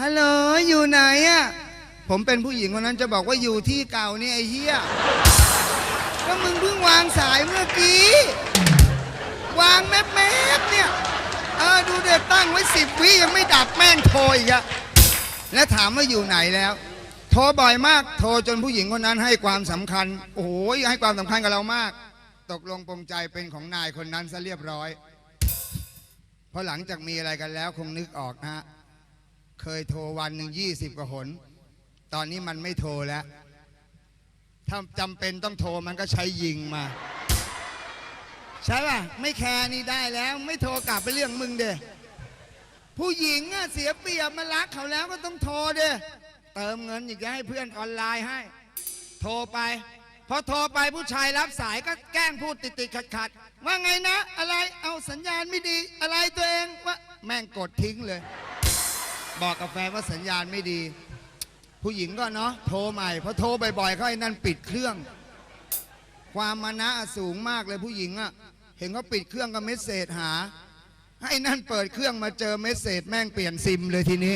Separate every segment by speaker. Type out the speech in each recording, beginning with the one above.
Speaker 1: ฮัลโหลอยู่ไหนอะผมเป็นผู้หญิงคนนั้นจะบอกว่าอยู่ที่เก่าเนี่ยไอ้เหี้ยก็มึงเพิ่งวางสายเมื่อกี้ วางแมบแมบๆเนี่ยเออดูเด็ตั้งไว้สิบวิยังไม่ดับแม่งโทรอีกอะแล้วถามว่าอยู่ไหนแล้ว โทรบ่อยมาก โทรจนผู้หญิงคนนั้นให้ความสำคัญ โอ้โหให้ความสำคัญกับเรามาก ตกลงปรงใจเป็นของนายคนนั้นซะเรียบร้อยเพราะหลังจากมีอะไรกันแล้วคงนึกออกนะฮะ เคยโทรวันหนึ่งยี่สิบกว่าหน ตอนนี้มันไม่โทรแล้ว ถ้าจำเป็นต้องโทรมันก็ใช้ยิงมา ใช่ป่ะ ไม่แคร์นี่ได้แล้ว ไม่โทรกลับไปเรื่องมึงเด้ผู้หญิงอะเสียเปรียบมารักเขาแล้วก็ต้องโทรเด้เติมเงินอีกจะให้เพื่อนออนไลน์ให้ โทรไปพอโทรไปผู้ชายรับสายก็แกล้งพูดติดติดขัดขัดๆว่าไงนะ อะไรเอาสัญญาณไม่ดีอะไรตัวเองว่าแม่งกดทิ้งเลย บอกกับแฟนว่าสัญญาณไม่ดี ผู้หญิงก็เนาะโทรใหม่พอโทรบ่อยๆเขาไอ้นั่นปิดเครื่อง ความมานะสูงมากเลยผู้หญิงอะเห็นเขาปิดเครื่องก็เมสเซจหาให้นั่นเปิดเครื่องมาเจอเมสเซจแม่งเปลี่ยนซิมเลยทีนี้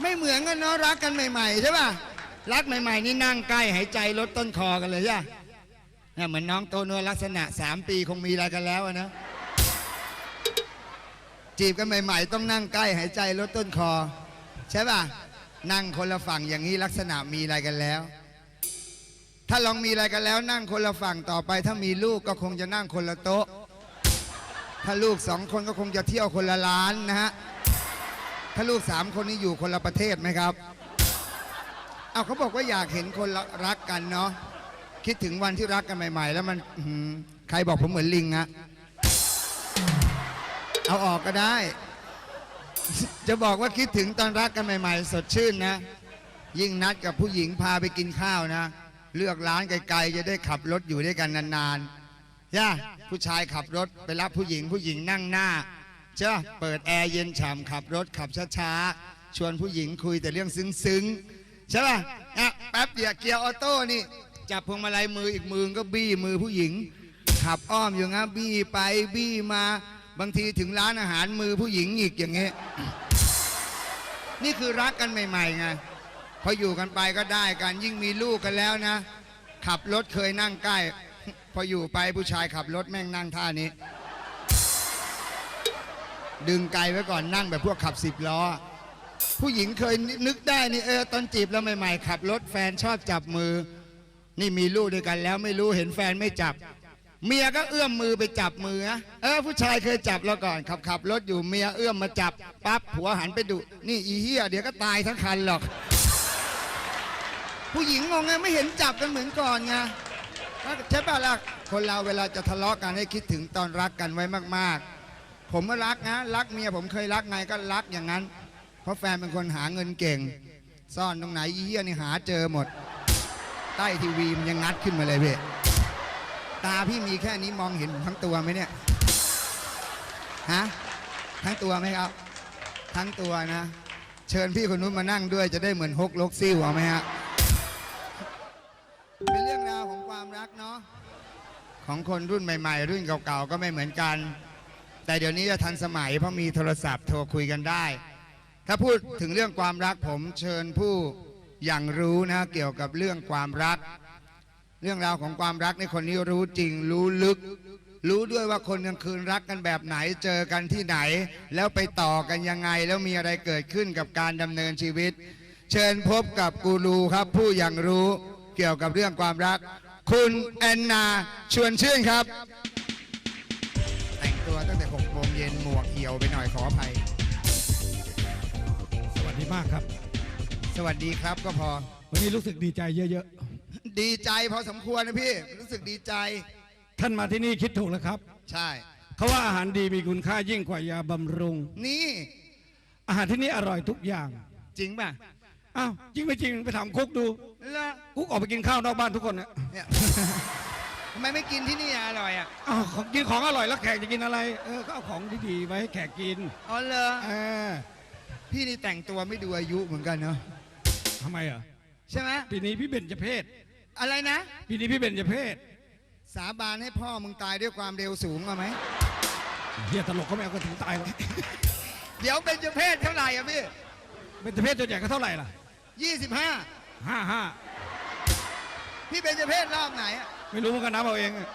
Speaker 1: ไม่เหมือนกันเนาะรักกันใหม่ๆใช่ป่ะรักใหม่ ๆ นี่นั่งใกล้หายใจลดต้นคอกันเลยใช่ปะเนี่ยเหมือนน้องโตโนวลักษณะสามปีคงมีอะไรกันแล้วนะ จีบกันใหม่ๆ ต้องนั่งใกล้หายใจลดต้นคอ ใช่ป่ะ นั่งคนละฝั่งอย่างนี้ลักษณะมีอะไรกันแล้ว ถ้าลองมีอะไรกันแล้ว นั่งคนละฝั่งต่อไป ถ้ามีลูกก็คงจะนั่งคนละโต๊ะ ถ้าลูกสองคนก็คงจะเที่ยวคนละร้านนะฮะถ้าลูกสามคนนี้อยู่คนละประเทศไหมครับเอาเขาบอกว่าอยากเห็นคนรักกันเนาะคิดถึงวันที่รักกันใหม่ ๆ แล้วมันใครบอกผมเหมือนลิงอะ เอาออกก็ได้ จะบอกว่าคิดถึงตอนรักกันใหม่ ๆ สดชื่นนะ ยิ่งนัดกับผู้หญิงพาไปกินข้าวนะ เลือกร้านไกลๆจะได้ขับรถอยู่ด้วยกันนานๆย่าผู้ชายขับรถไปรับผู้หญิงผู้หญิงนั่งหน้าใช่ปะเปิดแอร์เย็นฉ่ำขับรถขับช้าๆ ชวนผู้หญิงคุยแต่เรื่องซึ้งๆ ใช่ป่ะอะแป๊บเดียวเกียร์ออโต้นี่ จับพวงมาลัยมืออีกมือก็บี้มือผู้หญิง ขับอ้อมอยู่งั้นบี้ไปบี้มา บางทีถึงร้านอาหารมือผู้หญิงอีกอย่างเงี้ยนี่คือรักกันใหม่ๆไงพออยู่กันไปก็ได้กันยิ่งมีลูกกันแล้วนะ ขับรถเคยนั่งใกล้ พออยู่ไปผู้ชายขับรถแม่งนั่งท่านี้ ดึงไกลไว้ก่อนนั่งแบบพวกขับสิบล้อ ผู้หญิงเคยนึกได้นี่เออตอนจีบแล้วใหม่ ๆ ขับรถแฟนชอบจับมือ นี่มีลูกด้วยกันแล้วไม่รู้เห็นแฟนไม่จับ เมียก็เอื้อมมือไปจับมือนะเออผู้ชายเคยจับเราก่อนขับขับรถอยู่เมียเอื้อมมาจับปั๊บผัวหันไปดุนี่อีเหี้ยเดี๋ยวก็ตายทั้งคันหรอก ผู้หญิงงงไงไม่เห็นจับกันเหมือนก่อนไงใช่ป่ะล่ะคนเราเวลาจะทะเลาะกันให้คิดถึงตอนรักกันไว้มาก ๆ ผมก็รักนะรักเมียผมเคยรักไงก็รักอย่างนั้น เพราะแฟนเป็นคนหาเงินเก่ง ซ่อนตรงไหนอีเหี้ยนี่หาเจอหมด ใต้ทีวีมันยังงัดขึ้นมาเลยเพ่ ตาพี่มีแค่นี้มองเห็นทั้งตัวไหมเนี่ย ฮะ ทั้งตัวไหมครับ ทั้งตัวนะ เชิญพี่คนนู้นมานั่งด้วยจะได้เหมือนฮกลกซิ่วเอาไหมฮะ เป็นเรื่องราวของความรักเนาะ ของคนรุ่นใหม่ ๆ รุ่นเก่าๆ ก็ไม่เหมือนกัน แต่เดี๋ยวนี้จะทันสมัยเพราะมีโทรศัพท์โทรคุยกันได้ ถ้าพูดถึงเรื่องความรักผมเชิญผู้อย่างรู้นะเกี่ยวกับเรื่องความรัก เรื่องราวของความรักในคนนี้รู้จริงรู้ลึก รู้ด้วยว่าคนกลางคืนรักกันแบบไหนเจอกันที่ไหน แล้วไปต่อกันยังไง แล้วมีอะไรเกิดขึ้นกับการดำเนินชีวิต เชิญพบกับกูรูครับผู้อย่างรู้เกี่ยวกับเรื่องความรัก คุณแอนนาชวนชื่นครับ แต่งตัวตั้งแต่6โมงเย็นหมวกเหี่ยวไปหน่อยขออภัย
Speaker 2: สวัสดีมากครับ
Speaker 1: สวัสดีครับก็พอ
Speaker 2: วันนี้รู้สึกดีใจเยอะ
Speaker 1: ดีใจพอสมควรนะพี่ รู้สึกดีใจ
Speaker 2: ๆท่านมาที่นี่คิดถูกแล้วครับ
Speaker 1: ใช่
Speaker 2: เขาว่าอาหารดีมีคุณค่ายิ่งกว่ายาบำรุง
Speaker 1: นี่
Speaker 2: อาหารที่นี่อร่อยทุกอย่าง
Speaker 1: จริงป่ะ
Speaker 2: อ้าวจริงไม่จริงไปถามคุกดู
Speaker 1: แล้ว
Speaker 2: คุกออกไปกินข้าวนอกบ้านทุกคนนะ
Speaker 1: เนี่ยทำไมไม่กินที่นี่อะอร่อยอะ
Speaker 2: อ้าวของกินของอร่อยแล้วแขกจะกินอะไร เออก็เอาของดีๆไว้ให้แขกกิน
Speaker 1: อ๋อเหรอ
Speaker 2: เออ
Speaker 1: พี่นี่แต่งตัวไม่ดูอายุเหมือนกันเนาะ
Speaker 2: ทำไมอะ
Speaker 1: ใช่ไหม
Speaker 2: ปีนี้พี่เบญจเพศ
Speaker 1: อะไรนะ
Speaker 2: ปีนี้พี่เบญจเพศ
Speaker 1: สาบานให้พ่อมึงตายด้วยความเร็วสูงเอาไหม
Speaker 2: เฮียตลกเขาไม่เอากระถึงตายหรอก
Speaker 1: เดี๋ยวเป็นจเพศเท่าไหร่อะพี่
Speaker 2: เป็นประเภทตัวใหญ่ก็เท่าไหร่ล่ะ
Speaker 1: ยี่สิบห้า
Speaker 2: ห้าห้า
Speaker 1: พี่เป็นจเพศรอบไหนอะ
Speaker 2: ไม่รู้เหมือนกันนะเอาเองอะ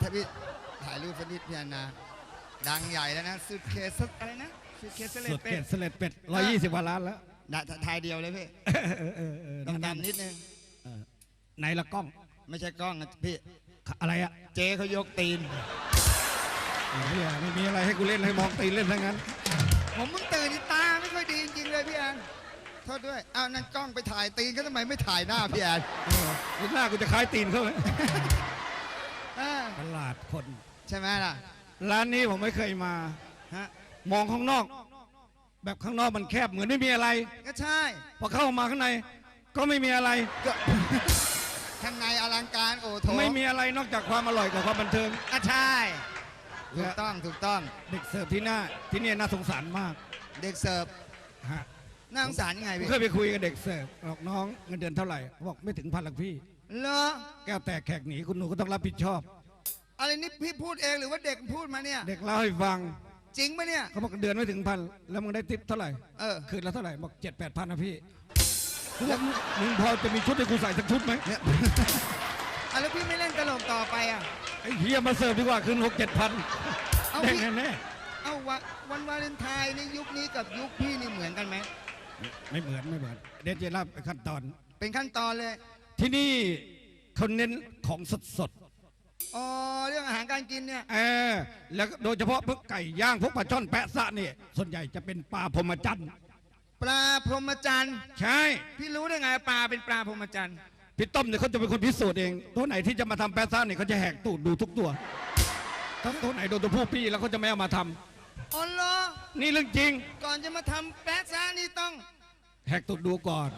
Speaker 1: ถ้าพี่ถ่ายรูปสกนิดพี่แอนนาดังใหญ่แล้วนะสุดเคสอะไรนะสุดเคสเล
Speaker 2: สุ
Speaker 1: ด
Speaker 2: ด
Speaker 1: เป็
Speaker 2: เก
Speaker 1: ด
Speaker 2: ตเสล็ดเป็ดร้อยยี่สิบกว่าล้านแล้ว
Speaker 1: นะถ่ายเดียวเลยพี่
Speaker 2: เออเออเออเออ
Speaker 1: ต้อง
Speaker 2: นั่น
Speaker 1: ดำนิดนึง
Speaker 2: เออ ไหนละกล้อง
Speaker 1: ไม่ใช่กล้องนะพี่
Speaker 2: อะไรอะ
Speaker 1: เจ๊เขายกตีน
Speaker 2: ไอ้เหี้ยไม่มีอะไรให้กูเล่นให้มองตีนเล่นทั้งนั้น
Speaker 1: ผมมึงตื่นนี่ตาไม่ค่อยดีจริงๆเลยพี่แอนโทษด้วยอ้าวนั่นกล้องไปถ่ายตีนเขาทำไมไม่ถ่ายหน้าพี่แอน
Speaker 2: เออหรือหน้ากูจะคล้ายตีนเขาเลย
Speaker 1: อ่า
Speaker 2: ประหลาดคน
Speaker 1: ใช่ไหมล่ะ
Speaker 2: ร้านนี้ผมไม่เคยมา
Speaker 1: ฮะ
Speaker 2: มองข้างนอก แบบข้างนอกมันแคบเหมือนไม่มีอะไร
Speaker 1: ก็ใช่
Speaker 2: พอเข้ามาข้างใน ก็ไม่มีอะไร
Speaker 1: ก็ ข้างในอลังการโอ้โถ
Speaker 2: ไม่มีอะไรนอกจากความอร่อยกับความบันเทิง
Speaker 1: อะใช่ถูกต้องถูกต้อง
Speaker 2: เด็กเสิร์ฟที่หน้าที่เนี่ยน่าสงสารมาก
Speaker 1: เด็กเสิร์ฟ
Speaker 2: ฮะ
Speaker 1: น่าสงสารยังไง
Speaker 2: ผม
Speaker 1: พี่
Speaker 2: เคยไปคุยกับเด็กเสิร์ฟบอกน้องเงินเดือนเท่าไหร่เขาบอกไม่ถึงพันหรอกพี่
Speaker 1: เหรอ
Speaker 2: แก้วแตกแขกหนีคุณหนูก็ต้องรับผิดชอบ
Speaker 1: อะไรนี่พี่พูดเองหรือว่าเด็กพูดมาเนี่ย
Speaker 2: เด็กเล่าให้ฟัง
Speaker 1: จริงปะเนี่ย
Speaker 2: เขาบอกเดือนไม่ถึงพันแล้วมึงได้ติปเท่าไหร่
Speaker 1: เออ
Speaker 2: คืนละเท่าไหร่บอกเจ็ดแปดพันนะพี่กูบอก มึงมึงพอจะมีชุดให้กูใส่สักชุดไหม
Speaker 1: เนี่ยอะแล้วพี่ไม่เล่นตลกต่อไปอะ
Speaker 2: ไอ้เฮียมาเสิร์ฟดีกว่าคืนหกเจ็ดพัน
Speaker 1: เอา
Speaker 2: ได้
Speaker 1: พี่
Speaker 2: แน่แน่
Speaker 1: เอาวะวันวาเลนไทน์ในยุคนี้กับยุคพี่นี่เหมือนกันไหม
Speaker 2: ๆไม่เหมือนไม่เหมือนเดี๋ยวจะรับขั้นตอน
Speaker 1: เป็นขั้นตอนเลย
Speaker 2: ที่นี่เขาเน้นของสดสด
Speaker 1: อ๋อ เรื่องอาหารการกินเนี่ย
Speaker 2: ๆเออแล้วก็โดยเฉพาะพวกไก่ย่างพวกปลาช่อนแปะซะเนี่ยส่วนใหญ่จะเป็นปลาพรหมจันทร์
Speaker 1: ปลาพรหมจันทร์
Speaker 2: ใช่
Speaker 1: พี่รู้ได้ไงปลาเป็นปลาพรหมจันทร์
Speaker 2: พี่ต้อมเนี่ยเขาจะเป็นคนพิสูจน์เองตัวไหนที่จะมาทำแปะซะเนี่ยเขาจะแหกตูดดูทุกตัวถ้าตัวไหนโดนตัวผู้พี่แล้วเขาจะไม่เอามาทำ
Speaker 1: อ๋อเหรอ
Speaker 2: นี่เรื่องจริง
Speaker 1: ก่อนจะมาทำแป๊ะซ่านี่ต้อง
Speaker 2: แหกตูดดูก่อน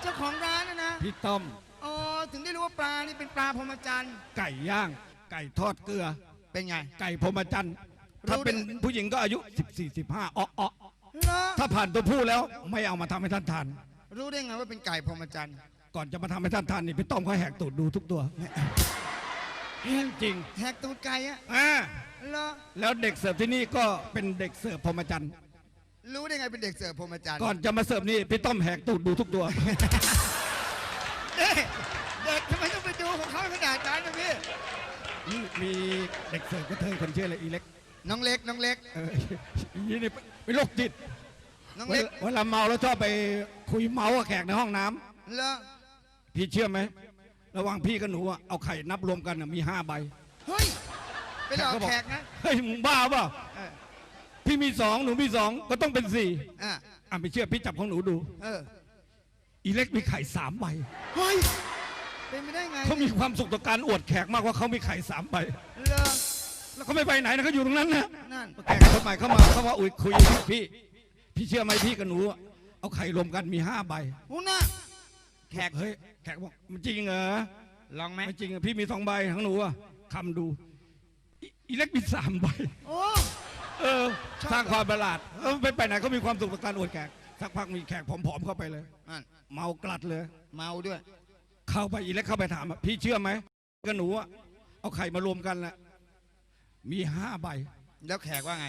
Speaker 1: เจ้าของร้านนะนะ
Speaker 2: พี่ต้อม
Speaker 1: อ๋อถึงได้รู้ว่าปลานี่เป็นปลาพรหมจันทร์
Speaker 2: ไก่ย่าง ไก่ทอดเกลือ
Speaker 1: เป็นไง
Speaker 2: ไก่พรหมจันทร์ถ้าเป็นผู้หญิงก็อายุ 14 15อ้ออ้อ
Speaker 1: เหรอ
Speaker 2: ถ้าผ่านตัวผู้แล้วไม่เอามาทำให้ท่านทาน
Speaker 1: รู้ได้ไงว่าเป็นไก่พรหมจันทร์
Speaker 2: ก่อนจะมาทำให้ท่านทานนี่พี่ต้อมเขาแหกตูดดูทุกตัวเรื่องจริง
Speaker 1: แหกตูดไก่อะ
Speaker 2: อ่า
Speaker 1: เหรอ
Speaker 2: แล้วเด็กเสิร์ฟที่นี่ก็เป็นเด็กเสิร์ฟพรหมจันทร์
Speaker 1: รู้ได้ไงเป็นเด็กเสิร์ฟพรหมจันทร์
Speaker 2: ก่อนจะมาเสิร์ฟนี่พี่ต้อมแหกตูดดูทุกตัว
Speaker 1: เอ๊ะเด็กทำไมต้องไปดูของเขาขนาดนั้นนะพี่
Speaker 2: นี่มีเด็กเสิร์ฟก็เธอคนชื่ออะไรอีเล็ก
Speaker 1: น้องเล็กน้องเล็ก
Speaker 2: เอออีนี่เป็นโรคจิต
Speaker 1: น้อง
Speaker 2: เว
Speaker 1: เล็ก
Speaker 2: ลาเวลาเมาแล้วชอบไปคุยเมากับแขกในห้องน้ำ
Speaker 1: เหรอ
Speaker 2: พี่เชื่อไหมระหว่างพี่กับหนูอะเอาไข่นับรวมกันอะมีห้าใบ
Speaker 1: เฮ้ยไปหลอกแขกนะ
Speaker 2: เฮ้ยมึงบ้าเปล่า
Speaker 1: เออ
Speaker 2: พี่มีสองหนูมีสองก็ต้องเป็นสี่
Speaker 1: อะ
Speaker 2: อะไม่เชื่อพี่จับของหนูดู
Speaker 1: เออ
Speaker 2: อีเล็กมีไข่สามใบ
Speaker 1: เฮ้ยเป็นไม่ได้ไง
Speaker 2: เขามีความสุขต่อการอวดแขกมากว่าเขามีไข่สามใบ
Speaker 1: เหรอ
Speaker 2: แล้วเขาไม่ไปไหนนะเขาอยู่ตรงนั้นนะ
Speaker 1: นั่น
Speaker 2: แขกคนใหม่เข้ามาเขาว่าอุ้ยคุยพี่ พี่เชื่อไหมพี่กับหนูอะเอาไข่รวมกันมีห้าใบ
Speaker 1: หูน่ะแขก
Speaker 2: เฮ้ยแขกบอกมันจริงเหรอ
Speaker 1: ลองไหม
Speaker 2: ไม่จริงอะพี่มีสองใบของหนูอะคำดูอีอีเล็กมีสามใบ
Speaker 1: โอ้
Speaker 2: เออ
Speaker 1: ชอบ
Speaker 2: สร้างความประหลาดเออไปไปไหนเขามีความสุขกับการอวดแขกสักพักมีแขกผอมๆเข้าไปเลย
Speaker 1: นั่น
Speaker 2: เมากลัดเลย
Speaker 1: เมาด้วย
Speaker 2: เข้าไปอีเล็กเข้าไปถามอะพี่เชื่อไหมกับหนูอะเอาไข่มารวมกันแหละ มีห้าใบ
Speaker 1: แล้วแขกว่าไง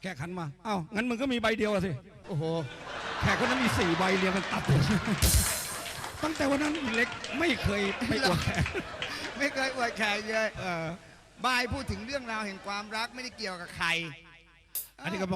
Speaker 2: แขกขันมา เอ้า งั้นมึงก็มีใบเดียวอะสิ
Speaker 1: โอ้โห
Speaker 2: แขกคนนั้นมีสี่ใบเรียงกันตับตั้งแต่วันนั้นอีเล็กไม่เคยไปอวดแขก
Speaker 1: ไม่เคยอวดแขกเลย
Speaker 2: เออ
Speaker 1: บายพูดถึงเรื่องราวแห่งความรักไม่ได้เกี่ยวกับใคร
Speaker 2: อันนี้ก็